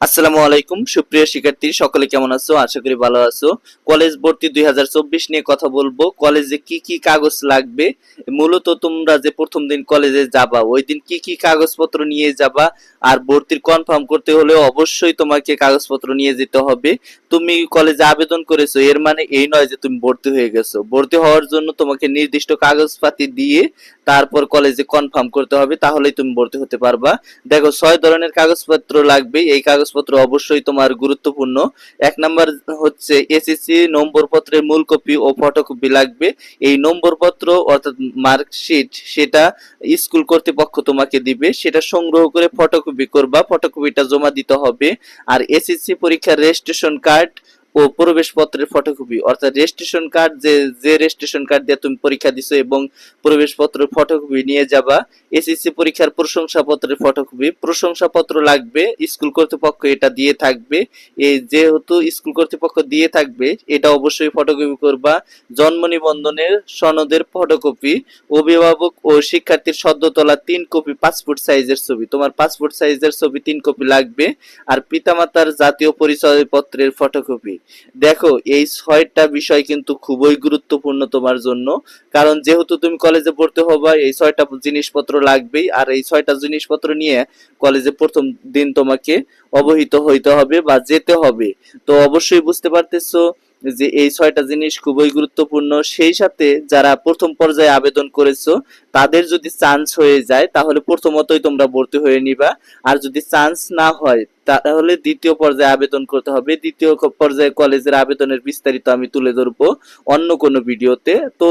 আসসালামু আলাইকুম, সুপ্রিয় শিক্ষার্থী, সকলে কেমন আছো? আশা করি ভালো আছো। কলেজ ভর্তি দুই নিয়ে কথা বলব। কলেজে কি কি কাগজ লাগবে? মূলত তোমরা যে প্রথম দিন কলেজে যাবা, ওই দিন কি কি কাগজপত্র নিয়ে যাবা? আর ভর্তির কনফার্ম করতে হলে অবশ্যই তোমাকে কাগজপত্র নিয়ে যেতে হবে। তুমি কলেজে আবেদন করেছ, এর মানে এই নয় যে তুমি ভর্তি হয়ে গেছো। ভর্তি হওয়ার জন্য তোমাকে নির্দিষ্ট কাগজপাতি দিয়ে তারপর কলেজে কনফার্ম করতে হবে, তাহলেই তুমি ভর্তি হতে পারবা। দেখো, ছয় ধরনের কাগজপত্র লাগবে। এই কাগজপত্র অবশ্যই তোমার গুরুত্বপূর্ণ। এক নাম্বার হচ্ছে এসএসসি নম্বর পত্রের মূল কপি ও ফটোকপি লাগবে। এই নম্বর পত্র অর্থাৎ মার্কশিট, সেটা স্কুল কর্তৃপক্ষ তোমাকে দিবে। সেটা সংগ্রহ করে ফটোকপি করবা, ফটোকপিটা জমা দিতে হবে। আর এসএসসি পরীক্ষার রেজিস্ট্রেশন কার্ড ও প্রবেশপত্রের ফটোকপি অর্থাৎ রেজিস্ট্রেশন কার্ড যে যে রেজিস্ট্রেশন কার্ড দিয়ে তুমি পরীক্ষা দিছো এবং প্রবেশপত্রের ফটোকপি নিয়ে যাবা এসএসসি পরীক্ষার প্রশংসাপত্রের ফটোকপি প্রশংসাপত্র লাগবে স্কুল কর্তৃপক্ষ এটা দিয়ে থাকবে এই যেহেতু স্কুল কর্তৃপক্ষ দিয়ে থাকবে, এটা অবশ্যই ফটোকপি করবা, জন্ম নিবন্ধনের সনদের ফটোকপি অভিভাবক ও শিক্ষার্থীর সদ্য তোলা তিন কপি পাসপোর্ট সাইজের ছবি, তোমার পাসপোর্ট সাইজের ছবি তিন কপি লাগবে, আর পিতামাতার জাতীয় পরিচয়পত্রের ফটোকপি দেখো, এই ছয়টা বিষয় কিন্তু খুবই গুরুত্বপূর্ণ তোমার জন্য। কারণ যেহেতু তুমি কলেজে পড়তে হবা, এই ছয়টা জিনিসপত্র লাগবেই। আর এই ছয়টা জিনিসপত্র নিয়ে কলেজে প্রথম দিন তোমাকে অবহিত হইতে হবে বা যেতে হবে। তো অবশ্যই বুঝতে পারতেছো যে এই ছয়টা জিনিস খুবই গুরুত্বপূর্ণ। সেই সাথে যারা প্রথম পর্যায়ে আবেদন করেছ, তাদের যদি চান্স হয়ে যায়, তাহলে প্রথমতই তোমরা ভর্তি হয়ে নিবা। আর যদি চান্স না হয় তাহলে দ্বিতীয় পর্যায়ে আবেদন করতে হবে। দ্বিতীয় পর্যায়ে কলেজের আবেদনের বিস্তারিত আমি তুলে ধরবো অন্য কোনো ভিডিওতে। তো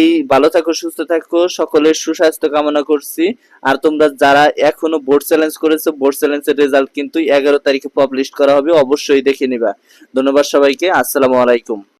এই, ভালো থাকো, সুস্থ থাকো, সকলের সুস্বাস্থ্য কামনা করছি। আর তোমরা যারা এখনও বোর্ড চ্যালেঞ্জ করেছ, বোর্ড চ্যালেঞ্জের রেজাল্ট কিন্তু এগারো তারিখে পাবলিশ করা হবে, অবশ্যই দেখে নিবা। ধন্যবাদ সবাইকে, আসসালামু আলাইকুম।